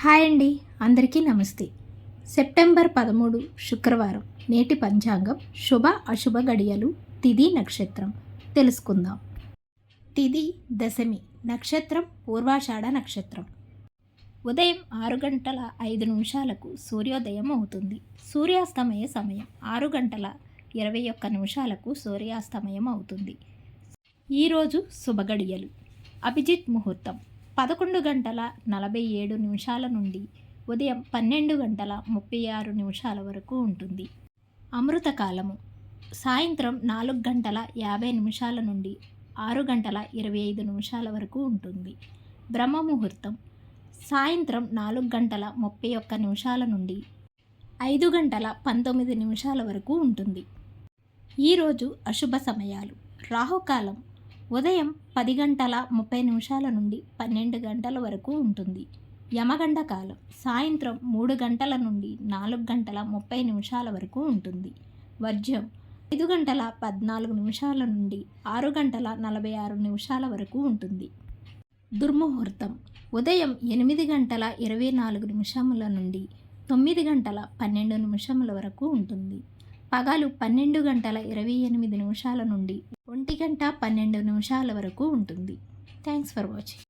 Hi అండి అందరికీ నమస్తే. సెప్టెంబర్ పదమూడు శుక్రవారం నేటి పంచాంగం శుభ అశుభ గడియలు తిది నక్షత్రం. తెలుసుకుందాం. తిది దశమి నక్షత్రం పూర్వాషాఢ నక్షత్రం. ఉదయం ఆరు గంటల ఐదు నిమిషాలకు సూర్యోదయం అవుతుంది. సూర్యాస్తమయ సమయం ఆరు గంటల ఇరవై ఒక్క నిమిషాలకు సూర్యాస్తమయం అవుతుంది. ఈరోజు శుభగడియలు అభిజిత్ ముహూర్తం. పదకొండు గంటల నలభై ఏడు నిమిషాల నుండి ఉదయం పన్నెండు గంటల ముప్పై ఆరు నిమిషాల వరకు ఉంటుంది. అమృతకాలము సాయంత్రం నాలుగు గంటల యాభై నిమిషాల నుండి ఆరు గంటల ఇరవై ఐదు నిమిషాల వరకు ఉంటుంది. బ్రహ్మ ముహూర్తం. సాయంత్రం నాలుగు గంటల ముప్పై ఒక్క నిమిషాల నుండి ఐదు గంటల పంతొమ్మిది నిమిషాల వరకు ఉంటుంది. ఈరోజు అశుభ సమయాలు. రాహుకాలం. ఉదయం పది గంటల ముప్పై నిమిషాల నుండి పన్నెండు గంటల వరకు ఉంటుంది. యమగండ కాలం. సాయంత్రం మూడు గంటల నుండి నాలుగు గంటల ముప్పై నిమిషాల వరకు ఉంటుంది. వర్జ్యం. ఐదు గంటల పద్నాలుగు నిమిషాల నుండి ఆరు గంటల నలభై ఆరు నిమిషాల వరకు ఉంటుంది. దుర్ముహూర్తం. ఉదయం ఎనిమిది గంటల ఇరవై నాలుగు నిమిషముల నుండి తొమ్మిది గంటల పన్నెండు నిమిషముల వరకు ఉంటుంది. పగలు పన్నెండు గంటల ఇరవై ఎనిమిది నిమిషాల నుండి ఒంటి గంట పన్నెండు నిమిషాల వరకు ఉంటుంది. Thanks for watching.